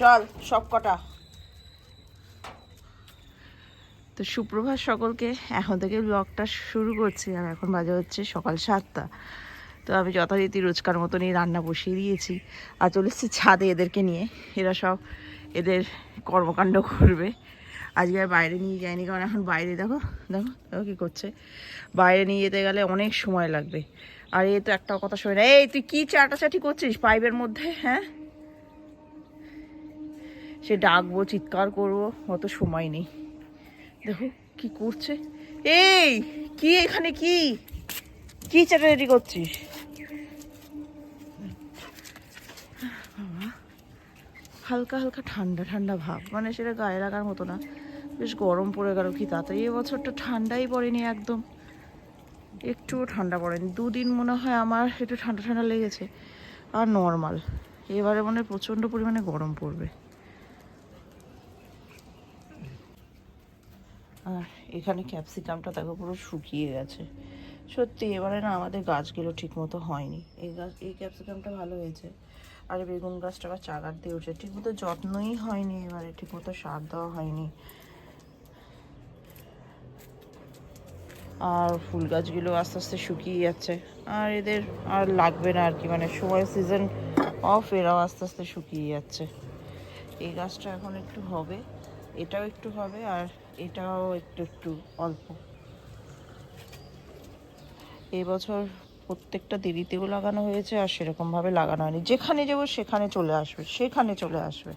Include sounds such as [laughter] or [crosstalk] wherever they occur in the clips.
চল সব কটা তো সুপ্রভাত সকলকে, এখন থেকে ব্লগটা শুরু করছি, আর এখন বাজে হচ্ছে সকাল সাতটা। তো আমি যথারীতি রোজকার মতনই রান্না বসিয়ে দিয়েছি, আর চলে এসেছি ছাদে এদেরকে নিয়ে। এরা সব এদের কর্মকাণ্ড করবে। আজকে আর বাইরে নিয়ে যায়নি কারণ এখন বাইরে, দেখো দেখো দেখো কী করছে। বাইরে নিয়ে যেতে গেলে অনেক সময় লাগবে। আর এ তো একটা কথা শোনে এই, তুই কী চাটাচাটি করছিস পাইপের মধ্যে হ্যাঁ? সে ডাকবো, চিৎকার করব, অত সময় নেই। দেখো কি করছে। এই, কি এখানে কি? কি চাটাচাটি করছিস? হালকা হালকা ঠান্ডা ঠান্ডা ভাব। মানে সেটা গায়ে লাগার মতো না। বেশ গরম পড়ে গেল কি তাড়াতাড়ি এবছরটা ঠান্ডাই পড়েনি একদম। একটুও ঠান্ডা পড়েনি। দুদিন মনে হয় আমার একটু ঠান্ডা ঠান্ডা লেগেছে। আর নর্মাল এবারে মনে প্রচণ্ড পরিমাণে গরম পড়বে। আর এখানে ক্যাপসিকামটা দেখো পুরো শুকিয়ে গেছে। সত্যি, এবারে না আমাদের গাছগুলো ঠিক মতো হয়নি। এই গাছ, এই ক্যাপসিকামটা ভালো হয়েছে। আর বেগুন গাছটা আবার চাগার দিয়ে উঠছে। ঠিক মতো যত্নই হয়নি এবারে ঠিক মতো সার দেওয়া হয়নি। আর ফুল গাছগুলো আস্তে আস্তে শুকিয়ে যাচ্ছে। আর এদের আর লাগবে না আর কি মানে সময় সিজন অফ এরাও আস্তে আস্তে শুকিয়ে যাচ্ছে। এই গাছটা এখন একটু হবে, এটাও একটু হবে, আর এটাও একটু একটু অল্প। এবছর প্রত্যেকটা দেরিতেও লাগানো হয়েছে আর সেরকমভাবে লাগানো হয়নি। যেখানে যাব সেখানে চলে আসবে, সেখানে চলে আসবে।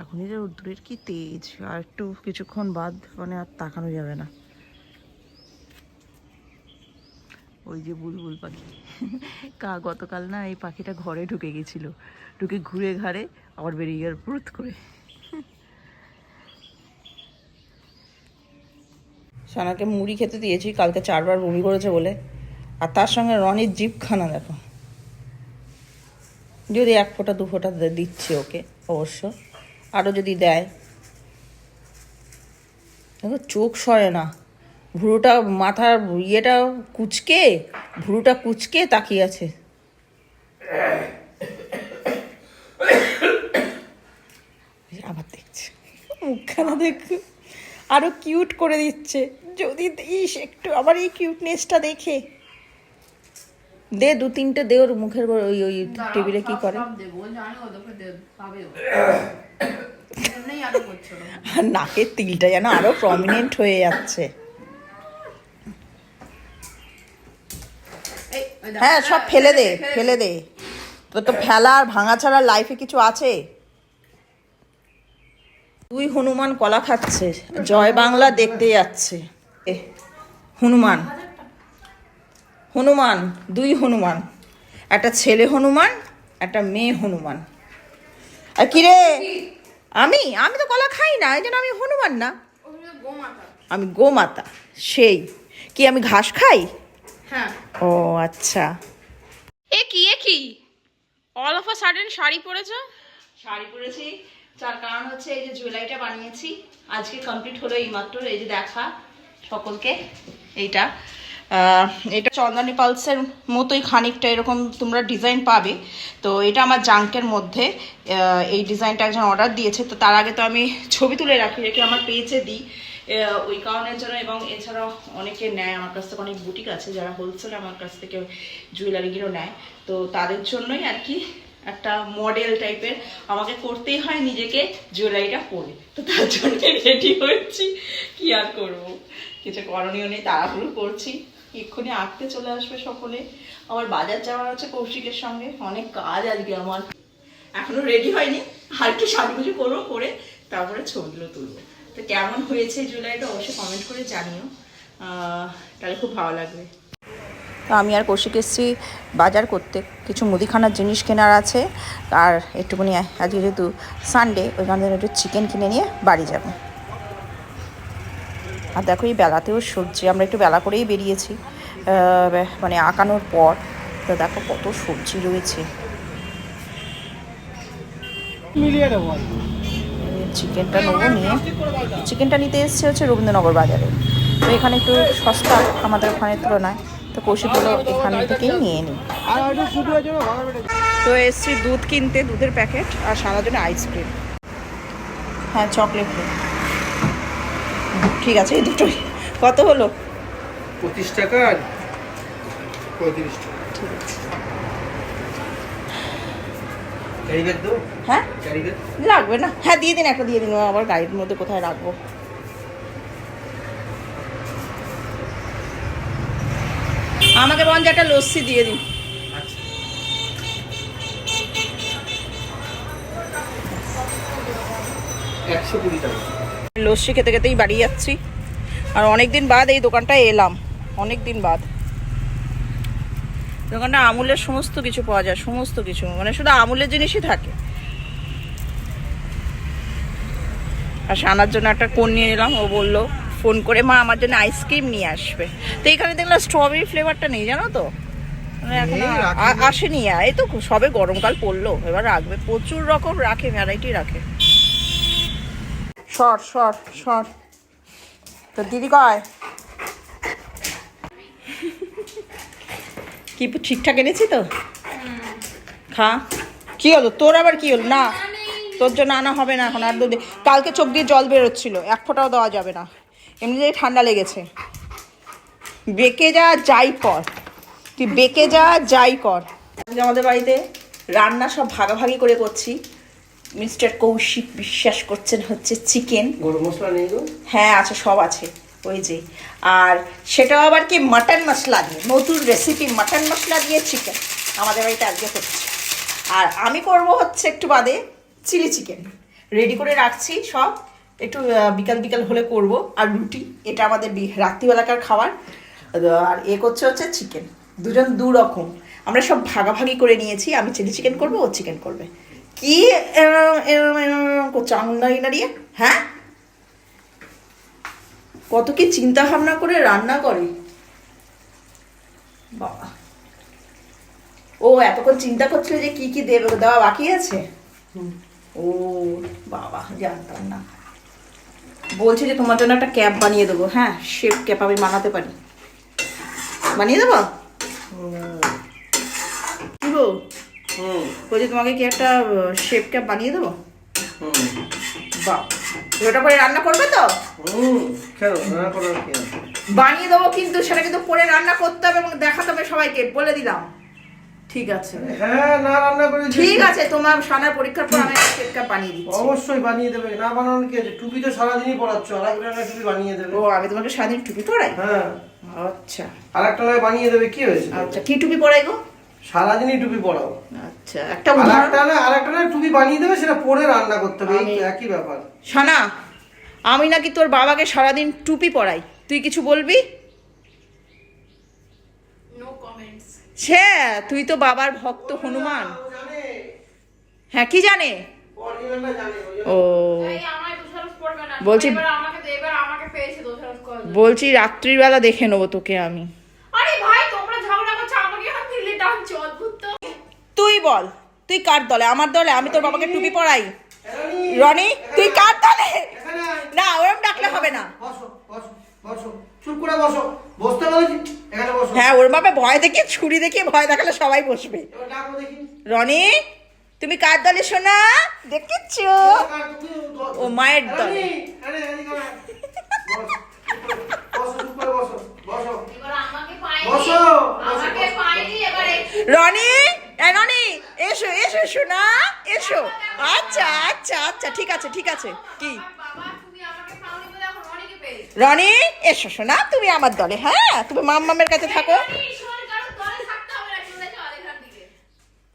এখনই যে রোদ্দুরের কি তেজ, আর একটু কিছুক্ষণ বাদ মানে আর তাকানো যাবে না। ওই যে বুলবুল পাখি। কা, গতকাল না এই পাখিটা ঘরে ঢুকে গেছিল। ঢুকে ঘুরে ঘাড়ে আবার বেরিয়ে গেল পুরুত করে। সানাকে মুড়ি খেতে দিয়েছি, কালকে চারবার বমি করেছে বলে। আর তার সঙ্গে রনির জিপখানা দেখো। যদি এক ফোঁটা, দু ফোঁটা দিচ্ছে ওকে, অবশ্য। আরও যদি দেয়। দেখো, চোখ সরে না। ভুরুটা, মাথার ইয়েটা কুচকে, ভুরুটা কুচকে তাকিয়ে আছে। আবার দেখছে। মুখখানা দেখো। আরও কিউট করে দিচ্ছে। যদি দিস একটু আমার এই কিউটনেসটা দেখে। দে দু তিনটে দে ওর মুখের ওই ওই টেবিলে কি করে। আরও নাকের তিলটা যেন আরও প্রমিনেন্ট হয়ে যাচ্ছে। হ্যাঁ সব ফেলে দে ফেলে দে তোর তো ফেলা আর ভাঙা ছাড়া লাইফে কিছু আছে? দুই হনুমান কলা খাচ্ছে। জয় বাংলা দেখতে যাচ্ছে। হনুমান। হনুমান দুই হনুমান। একটা ছেলে হনুমান একটা মেয়ে হনুমান। আর কি রে? আমি? আমি তো কলা খাই না এই জন্য আমি হনুমান না। আমি গোমাতা সেই। কি আমি ঘাস খাই? হ্যাঁ। ও আচ্ছা। এ কি এ কি? All of a sudden sari পরেছো? Sari পরেছি তার কারণ হচ্ছে এই যে জুয়েলারিটা বানিয়েছি আজকে কমপ্লিট হলো এই মাত্র এই যে দেখা। সকলকে। এইটা। এটা চন্দনী পালসের মতোই খানিকটা এরকম তোমরা ডিজাইন পাবে। তো এটা আমার জাঙ্কের মধ্যে এই ডিজাইনটা একজন অর্ডার দিয়েছে। তো তার আগে তো আমি ছবি তুলে রাখি, রেখে আমার পেজে দিই। ওই কারণের জন্য এবং এছাড়াও অনেকে নেয়, আমার কাছ থেকে অনেক বুটিক আছে যারা হোলসেল আমার কাছ থেকে জুয়েলারিগুলো নেয়। তো তাদের জন্যই আর কি একটা মডেল টাইপের আমাকে করতেই হয় নিজেকে জুয়েলারিটা পরে। তো তার জন্য রেডি হচ্ছি কি আর করব? কিছু করণীয় নেই, তাড়াহুড়ো করছি। এক্ষুনি আঁকতে চলে আসবে সকলে। আবার বাজার যাওয়ার আছে কৌশিকের সঙ্গে। অনেক কাজ আজকে আমার। এখনও রেডি হয়নি। আর একটু সাজুগুজু করব করে তারপরে ছবিগুলো তুলবো। তো কেমন হয়েছে জুলাইটা অবশ্যই কমেন্ট করে জানিও। তাহলে খুব ভালো লাগবে। তো আমি আর কৌশিক এসেছি বাজার করতে। কিছু মুদিখানার জিনিস কেনার আছে। আর একটুখানি আজকে যেহেতু সানডে ওইখান থেকে একটু চিকেন কিনে নিয়ে বাড়ি যাব। আর দেখো এই বেলাতেও সবজি আমরা একটু বেলা করেই বেরিয়েছি। মানে আঁকানোর পর। তো দেখো কত সবজি রয়েছে। চিকেনটা নেব নিয়ে। চিকেনটা নিতে এসেছে হচ্ছে রবীন্দ্রনগর বাজারে। তো এখানে একটু সস্তা আমাদের ওখানের তুলনায়। তো হলো এখান থেকেই নিয়ে নিই। তো এসছি দুধ কিনতে দুধের প্যাকেট আর সারা জন্য আইসক্রিম হ্যাঁ চকলেট ঠিক আছে এই দুটোই। কত হলো? পঁচিশ টাকা আর পঁয়ত্রিশ টাকা। ঠিক আছে। ক্যারি ব্যাগ দেবো হ্যাঁ লাগবে না। হ্যাঁ দিয়ে দিন একটা দিয়ে দিন। আবার গাড়ির মধ্যে কোথায় রাখব? আমাকে বঞ্জ একটা লস্যি দিয়ে দিন। লস্যি খেতে খেতেই বাড়ি যাচ্ছি। আর অনেক দিন বাদ এই দোকানটায় এলাম। অনেক দিন বাদ। দোকানটা আমুলের সমস্ত কিছু পাওয়া যায়, সমস্ত কিছু। মানে শুধু আমুলের জিনিসই থাকে। আর সানার জন্য একটা কোন নিয়ে এলাম, ও বলল ফোন করে মা আমার জন্য আইসক্রিম নিয়ে আসবে। তো এখানে দেখলাম স্ট্রবেরি ফ্লেভারটা নেই জানো তো? মানে এখন আসেনি এই তো সবে গরমকাল পড়ল এবার রাখবে। প্রচুর রকম রাখে ভ্যারাইটি রাখে। শর্ট শর্ট শর্ট তো দিদি কয়? কি ঠিকঠাক এনেছি তো? খা। কি হলো? তোর আবার কি হলো? না তোর জন্য আনা হবে না এখন আর দুদিন। কালকে চোখ দিয়ে জল বেরোচ্ছিল এক ফোঁটাও দেওয়া যাবে না। এমনিতেই ঠান্ডা লেগেছে। বেঁকে যা যাই কর। তুই বেঁকে যা যাই কর। আমাদের বাড়িতে রান্না সব ভাগাভাগি করে করছি মিস্টার কৌশিক বিশ্বাস করছেন হচ্ছে চিকেন। গরম মশলা নেই হ্যাঁ আছে সব আছে ওই যে। আর সেটাও আবার কি মাটন মশলা দিয়ে নতুন রেসিপি মাটন মশলা দিয়ে চিকেন আমাদের বাড়িতে আজকে হচ্ছে। আর আমি করব হচ্ছে একটু বাদে চিলি চিকেন রেডি করে রাখছি সব। একটু বিকাল বিকাল হলে করব। আর রুটি এটা আমাদের রাত্রিবেলাকার খাবার। আর এ করছে হচ্ছে চিকেন দুজন দু রকম আমরা সব ভাগাভাগি করে নিয়েছি। আমি চিলি চিকেন করব ও চিকেন করবে। কি করছ? হ্যাঁ? কত কি চিন্তা ভাবনা করে রান্না করে। বাবা ও এতক্ষণ চিন্তা করছিল যে কি কি দেবে দেওয়া বাকি আছে? ও বাবা জানতাম না। বলছি যে তোমার জন্য একটা ক্যাপ বানিয়ে দেবো হ্যাঁ শেপ ক্যাপ আমি বানাতে পারি। বানিয়ে দেবো? কি হুম। বলছি তোমাকে কি একটা শেপ ক্যাপ বানিয়ে দেবো? বাহ। ওটা পরে রান্না করবে তো? বানিয়ে দেবো কিন্তু সেটা কিন্তু পরে রান্না করতে হবে এবং দেখাতে হবে সবাইকে বলে দিলাম। ঠিক আছে। হ্যাঁ না রান্না করে ঠিক আছে তোমার সানার পরীক্ষার পর আমি একটা কেক বানিয়ে দিচ্ছি। অবশ্যই বানিয়ে দেবে। না বানানোর কি আছে? টুপি তো সারাদিনই পড়াচ্ছ আর একটা নয় টুপি বানিয়ে দেবে। ও আমি তোমাকে সারাদিন টুপি পরাই? হ্যাঁ। আচ্ছা। আর একটা নয় বানিয়ে দেবে কি হয়েছে? আচ্ছা কি টুপি পরাই গো? সারাদিনই টুপি পড়াও আচ্ছা একটা আর উদাহরণ। একটা না আর একটা না টুপি বানিয়ে দেবে সেটা পরে রান্না করতে হবে এই একই ব্যাপার। সানা আমি নাকি তোর বাবাকে সারাদিন টুপি পরাই। তুই কিছু বলবি নো কমেন্টস সে তুই তো বাবার ভক্ত হনুমান। হ্যাঁ কি জানে? ও। বলছি- এবার আমাকে এবার আমাকে পেয়েছে দোষারোপ করবে বলছি রাত্রিবেলা দেখে নেব তোকে আমি তুই বল তুই কার দলে? আমার দলে? আমি তোর বাবাকে টুপি পরাই। রনি তুই কার দলে? না ওরম ডাকলে হবে না। বসো বসো বসো। চুপ করে বসো। বসতে বলেছি এখানে বসো। হ্যাঁ ওর বাবা ভয় দেখে ছুরি দেখিয়ে ভয় দেখালে সবাই বসবে। দেখি। রনি তুমি কার দলে শোনা দেখেছ? ও মায়ের দলে। রনি রনি এসো এসো শোনা এসো। আচ্ছা আচ্ছা আচ্ছা ঠিক আছে ঠিক আছে। কি বাবা তুমি আমাকে পাওনি বলে এখন অনেকে পেয়েছে রনি, এসো শোনা তুমি আমার দলে হ্যাঁ? তুমি মাম্মামের কাছে থাকো।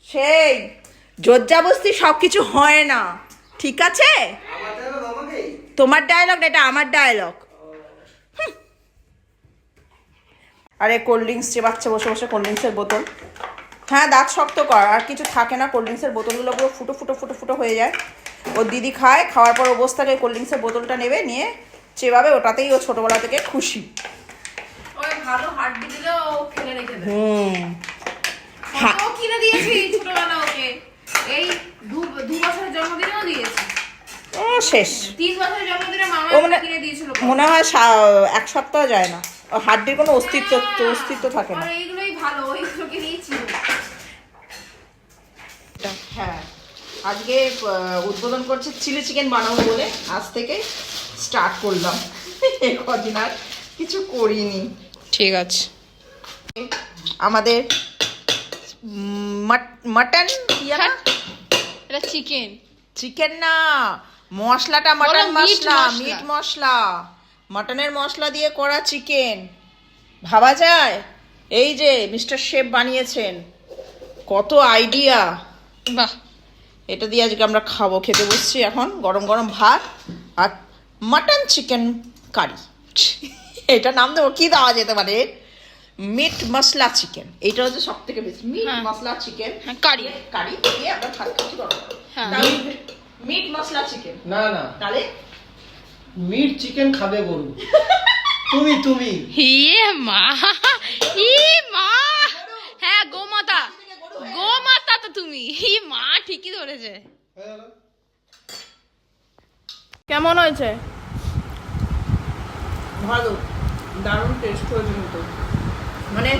সেই, জোরজাবস্তি সব কিছু হয় না, ঠিক আছে? তোমার ডায়লগ এটা আমার ডায়লগ আরে কোল্ড ড্রিঙ্কস চেবাচ্ছে বসে বসে কোল্ড ড্রিঙ্কসের বোতল। হ্যাঁ দাঁত শক্ত কর, আর কিছু থাকে না কোল্ড ড্রিঙ্কসের বোতলগুলো পুরো ফুটো ফুটো ফুটো ফুটো হয়ে যায়। ওর দিদি খায়, খাওয়ার পর অবস্থাকে কোল্ড ড্রিঙ্কসের বোতলটা নেবে, নিয়ে চেবাবে ওটাতেই ও ছোটোবেলা থেকে খুশি। ভালো হাড্ডি দিলে ও খেলে রেখে দেবে হুম। ও কিনে দিয়েছি ছোটবেলা ওকে। এই দু দু বছরের জন্মদিনেও দিয়েছি। ও শেষ। তিন বছরের জন্মদিনে মামা ও মানে কিনে দিয়েছিল মনে হয় এক সপ্তাহ যায় না। হাড্ডির কোনো অস্তিত্ব অস্তিত্ব থাকে না। এইগুলোই ভালো ওইগুলোকে নিয়েছি হ্যাঁ। আজকে উদ্বোধন করছে চিলি চিকেন বানাবো বলে। আজ থেকে স্টার্ট করলাম। কদিন আর কিছু করিনি। ঠিক আছে। আমাদের মাটন এটা চিকেন। চিকেন না মশলাটা মাটন মশলা মশলা। মিট মশলা। মাটনের মশলা দিয়ে করা চিকেন। ভাবা যায়? এই যে মিস্টার শেফ বানিয়েছেন। কত আইডিয়া। বাহ। এটা দিয়ে আজকে আমরা খাব খেতে বসছি এখন। গরম গরম ভাত আর মাটন চিকেন কারি এটা নাম দেবো কি দেওয়া যেতে পারে? মিট মশলা চিকেন এটা হচ্ছে সব থেকে বেশি মিট হ্যাঁ। মশলা চিকেন হ্যাঁ, কারি কারি দিয়ে আমরা ভাত খাচ্ছি গরম হ্যাঁ। মিট মশলা চিকেন না না। তাহলে? মিট চিকেন খাবে গরু। তুমি তুমি। ইয়ে মা ই মা। হ্যাঁ গোমাতা। গোমাতা তো তুমি। মা ঠিকই ধরেছে। কেমন হয়েছে? ভালো। দারুণ টেস্ট হয়েছে কিন্তু। মানে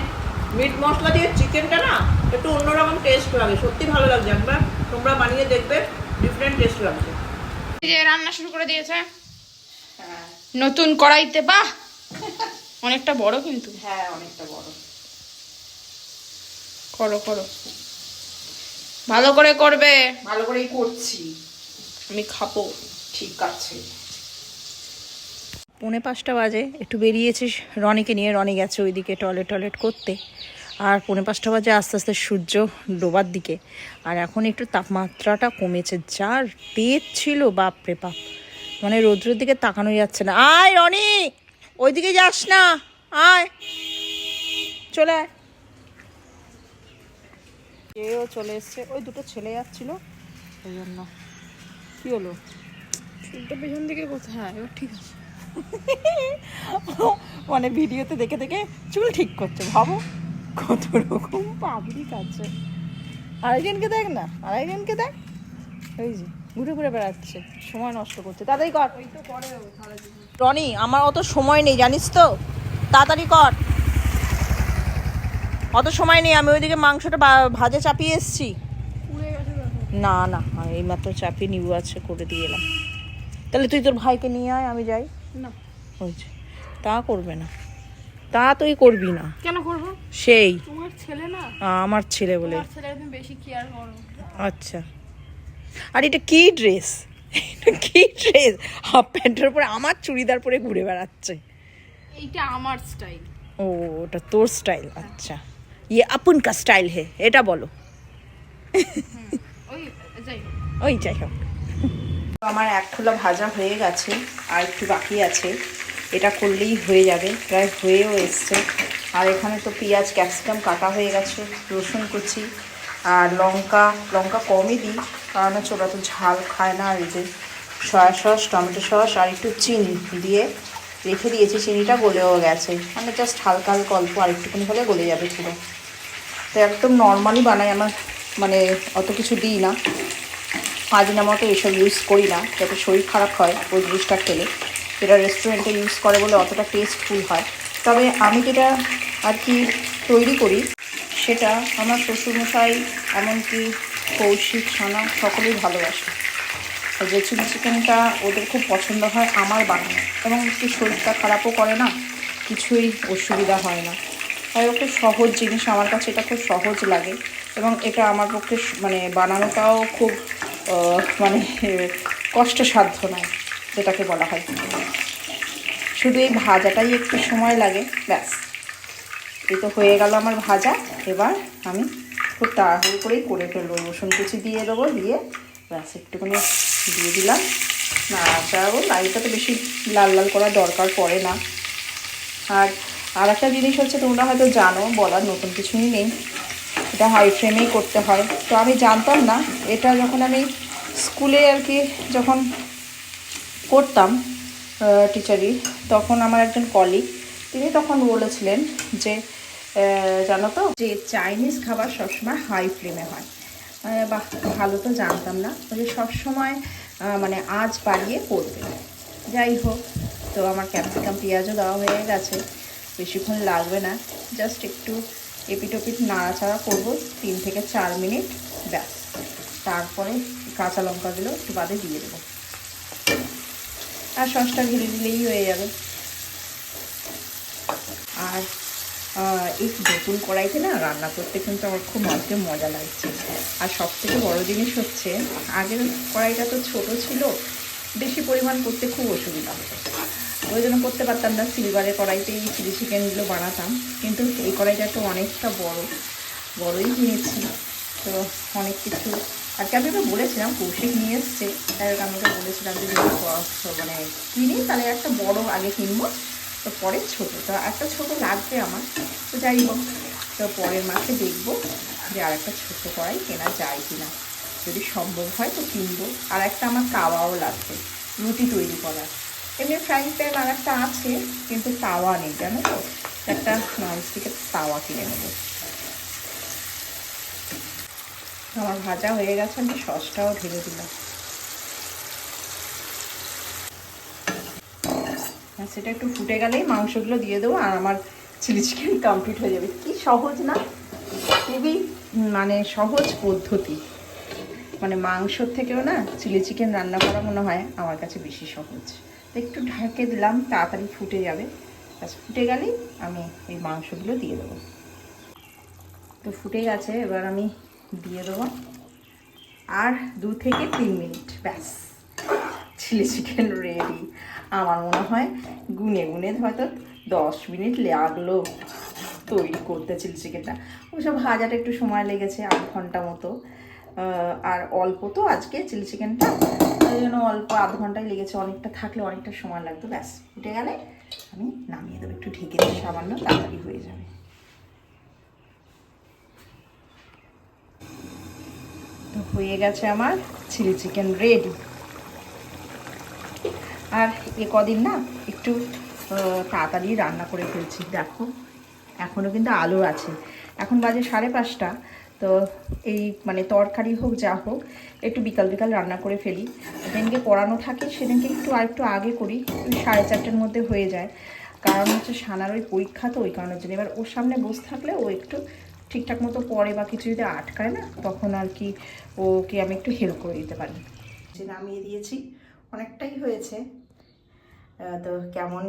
মিট মশলা দিয়ে চিকেনটা না একটু অন্যরকম টেস্ট লাগে। সত্যি ভালো লাগছে। একবার তোমরা বানিয়ে দেখবে ডিফারেন্ট টেস্ট লাগছে। এই যে রান্না শুরু করে দিয়েছে। নতুন কড়াইতে বাহ অনেকটা বড় কিন্তু। হ্যাঁ অনেকটা বড়। করো করো। ভালো করে করবে। ভালো করেই করছি। আমি খাব। ঠিক আছে। পৌনে পাঁচটা বাজে একটু বেরিয়েছি রনিকে নিয়ে রনি গেছে ওইদিকে টয়লেট টয়লেট করতে। আর পৌনে পাঁচটা বাজে আস্তে আস্তে সূর্য ডোবার দিকে। আর এখন একটু তাপমাত্রাটা কমেছে। যার তেজ ছিল বাপরে বাপ। মানে রৌদ্রের দিকে তাকানো যাচ্ছে না। আয় রনি! ওইদিকে যাস না। আয়। চলে আয়। এও চলে এসছে। ওই দুটো ছেলে যাচ্ছিল। ওই জন্য কি হলো? চুলটা পেছন দিকে কোথায় হ্যাঁ এবার ঠিক আছে। [laughs] মানে ভিডিওতে দেখে দেখে চুল ঠিক করছে। ভাবো কত রকম পাবলিক আছে। আরেকজনকে দেখ না। আরেকজনকে দেখ। ওই যে ঘুরে ঘুরে বেড়াচ্ছে। সময় নষ্ট করছে। তাড়াতাড়ি কর। রনি আমার অত সময় নেই জানিস তো? তাড়াতাড়ি কর। অত সময় নেই আমি ওইদিকে মাংসটা ভাজে চাপিয়ে এসছি। না না এইমাত্র চাপিয়ে নিবু আছে করে দিয়ে এলাম। তাহলে তুই তোর ভাইকে নিয়ে আয় আমি যাই। না। হয়েছে তা করবে না। তা তুই করবি না। কেন করব? সেই। তোমার ছেলে না? আমার ছেলে বলে। বেশি কেয়ার করো। আচ্ছা। আর এটা কি ড্রেস? এটা কি ড্রেস? হাফ প্যান্টের উপরে আমার চুড়িদার পরে ঘুরে বেড়াচ্ছে। এইটা আমার স্টাইল ও ওটা তোর স্টাইল আচ্ছা। ইয়ে আপন কা স্টাইল হে এটা বলো ওই যাই ওই যাই হোক আমার এক খোলা ভাজা হয়ে গেছে আর একটু বাকি আছে। এটা করলেই হয়ে যাবে প্রায় হয়েও এসছে। আর এখানে তো পেঁয়াজ ক্যাপসিকাম কাটা হয়ে গেছে রসুন কুচি আর লঙ্কা। লঙ্কা কমই দিই কারণ হচ্ছে ওরা তো ঝাল খায় না আর এই যে সয়া সস টমেটো সস আর একটু চিনি দিয়ে রেখে দিয়েছি চিনিটা, গলেও গেছে। মানে জাস্ট হালকা হালকা অল্প, আর একটুখানি হলে গলে যাবে পুরো। তো একদম নর্মালি বানাই আমার মানে অত কিছু দিই না। আজিনামতো এসব ইউজ করি না, যাতে শরীর খারাপ হয়, ওই জিনিসটা খেলে। যেটা রেস্টুরেন্টে ইউজ করে বলে অতটা টেস্টফুল হয়। তবে আমি যেটা আর কি তৈরি করি, সেটা আমার শ্বশুরমশাই, এমনকি কৌশিক ছানা সকলেই ভালোবাসে। যে চিলি চিকেনটা ওদের খুব পছন্দ হয় আমার বানানো এবং একটু শরীরটা খারাপও করে না, কিছুই অসুবিধা হয় না। তাই ও খুব সহজ জিনিস, আমার কাছে এটা খুব সহজ লাগে। এবং এটা আমার পক্ষে মানে বানানোটাও খুব মানে কষ্টসাধ্য নয়, যেটাকে বলা হয়। শুধু এই ভাজাটাই একটু সময় লাগে, ব্যাস। এই তো হয়ে গেল আমার ভাজা, এবার আমি খুব তাড়াহুড়ো করেই করে ফেলব। রসুন কুচি দিয়ে দেবো, দিয়ে ব্যাস, একটুখানি দিয়ে দিলাম। না নাড়াচাড়াবো লাইটা তো বেশি লাল লাল করার দরকার পড়ে না। আর আর একটা জিনিস হচ্ছে, তোমরা হয়তো জানো, বলার নতুন কিছুই নেই। এটা হাই ফ্রেমেই করতে হয়। তো আমি জানতাম না, এটা যখন আমি স্কুলে আর কি যখন করতাম টিচারি, তখন আমার একজন কলিগ তিনি তখন বলেছিলেন যে জানো তো, যে চাইনিজ খাবার সবসময় হাই ফ্লেমে হয়। বাহ, ভালো তো জানতাম না। যে সবসময় মানে আজ বাড়িয়ে করবে। যাই হোক, তো আমার ক্যাপসিকাম পেঁয়াজও দেওয়া হয়ে গেছে। বেশিক্ষণ লাগবে না। জাস্ট একটু এপিটোপিট নাড়াচাড়া করব তিন থেকে চার মিনিট, ব্যাস। তারপরে কাঁচা লঙ্কাগুলো একটু বাদে দিয়ে দেবো। আর সসটা ঢেলে দিলেই হয়ে যাবে আর আহ, এই নতুন কড়াইতে না রান্না করতে কিন্তু আমার খুব আজকে মজা লাগছে। আর সব থেকে বড়ো জিনিস হচ্ছে, আগের কড়াইটা তো ছোট ছিল, বেশি পরিমাণ করতে খুব অসুবিধা হতো। ওই জন্য করতে পারতাম না সিলভারের কড়াইতেই চিলি চিকেনগুলো বানাতাম। কিন্তু এই কড়াইটা তো অনেকটা বড়, বড়ই কিনেছি তো অনেক কিছু। আজকে আমি তো বলেছিলাম, কৌশিক নিয়ে এসছে। তাই আমি বলেছিলাম যে মানে কিনি, তাহলে একটা বড় আগে কিনবো। তো পরে ছোট, তো একটা ছোট লাগবে আমার। তো যাই হোক, তো পরের মাসে দেখব যে আর একটা ছোটো কড়াই কেনা যায় কিনা। যদি সম্ভব হয় তো কিনবো। আর একটা আমার তাওয়াও লাগবে, রুটি তৈরি করার। এমনি ফ্রাইং প্যান আর একটা আছে, কিন্তু তাওয়া নেই, জানো তো? একটা ননস্টিকের তাওয়া কিনে নেব। আমার ভাজা হয়ে গেছে, আমি সসটাও ঢেলে দিলাম। আর সেটা একটু ফুটে গেলেই মাংসগুলো দিয়ে দেবো আর আমার চিলি চিকেন কমপ্লিট হয়ে যাবে। কি সহজ না? খুবই মানে সহজ পদ্ধতি। মানে মাংসর থেকেও না চিলি চিকেন রান্না করা মনে হয় আমার কাছে বেশি সহজ। একটু ঢাকে দিলাম, তাড়াতাড়ি ফুটে যাবে। আচ্ছা ফুটে গেলেই আমি এই মাংসগুলো দিয়ে দেবো। তো ফুটে গেছে, এবার আমি দিয়ে দেবো। আর দু থেকে তিন মিনিট, ব্যাস, চিলি চিকেন রেডি আমার মনে হয় গুনে গুনে হয়তো দশ মিনিট লাগল তৈরি করতে চিলি চিকেনটা ওসব ভাজাটা একটু সময় লেগেছে আধ ঘণ্টা মতো। আর অল্প তো আজকে চিলি চিকেনটা ওই জন্য অল্প আধ ঘন্টায় লেগেছে। অনেকটা থাকলে অনেকটা সময় লাগতো। ব্যাস ফুটে গেলে আমি নামিয়ে দেবো। একটু ঢেকে দিয়ে সামান্য, তাড়াতাড়ি হয়ে যাবে। তো হয়ে গেছে আমার চিলি চিকেন রেডি। আর এ কদিন না একটু তাড়াতাড়ি রান্না করে ফেলছি, দেখো। এখনও কিন্তু আলো আছে। এখন বাজে সাড়ে পাঁচটা, তো এই মানে তরকারি হোক যা হোক, একটু বিকাল বিকাল রান্না করে ফেলি। যেদিনকে পড়ানো থাকে, সেদিনকে একটু আর একটু আগে করি, ওই সাড়ে চারটের মধ্যে হয়ে যায়। কারণ হচ্ছে সানার ওই পরীক্ষা তো, ওই কারণের জন্য এবার ওর সামনে বসে থাকলে ও একটু ঠিকঠাক মতো পড়ে বা কিছু যদি আটকায় না, তখন আর কি ওকে আমি একটু হেল্প করে দিতে পারি। যে নামিয়ে দিয়েছি, অনেকটাই হয়েছে। তো কেমন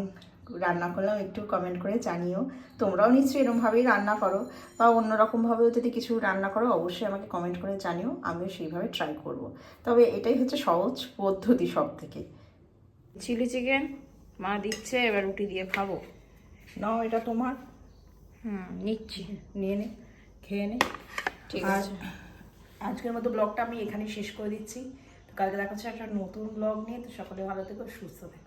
রান্না করলাম একটু কমেন্ট করে জানিও। তোমরাও নিশ্চয়ই এরকমভাবেই রান্না করো বা অন্যরকমভাবেও যদি কিছু রান্না করো অবশ্যই আমাকে কমেন্ট করে জানিও আমিও সেইভাবে ট্রাই করব। তবে এটাই হচ্ছে সহজ পদ্ধতি সব থেকে চিলি চিকেন মা দিচ্ছে এবার রুটি দিয়ে খাব। নাও এটা তোমার। হুম নিচ্ছি। নিয়ে নে খেয়ে নে। ঠিক আছে। আজকের মতো ব্লগটা আমি এখানেই শেষ করে দিচ্ছি। তো কালকে দেখা হচ্ছে একটা নতুন ব্লগ নিয়ে। তো সকলে ভালো থেকো সুস্থ থেকো।